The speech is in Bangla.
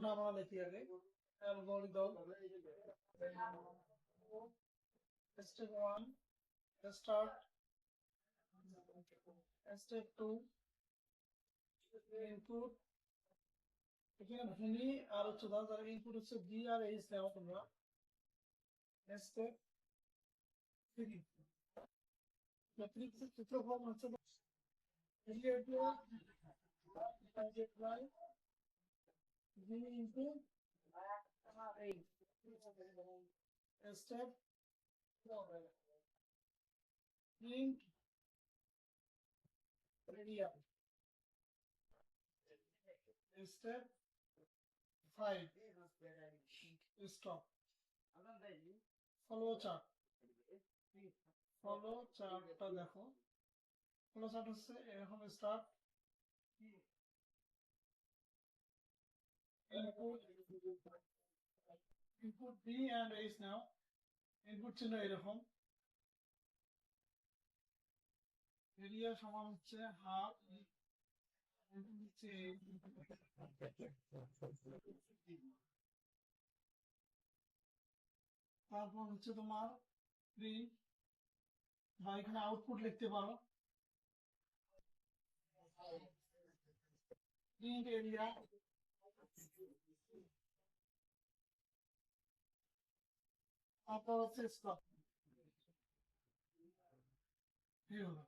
অ্যালগোরিদমটা আমরা দেখি আগে algorithm step one start step two input এখানে ভূমি আর উচ্চতা যারা ইনপুট হচ্ছে বি আর এইচ নেওয়া তোমরা স্টেপ থ্রি তৃতীয় ফর্ম হচ্ছে Step four. Int radian. Step five. Stop. Follow chart. Follow চার্টটা দেখো ফলো চার্ট হচ্ছে এরকম স্টার্ট now. Input ছিল এরকম এরিয়া সমান হচ্ছে হাফ তারপর হচ্ছে তোমার এখানে আউটপুট লিখতে পারো। Area তারপর হচ্ছে স্টপ এই হলো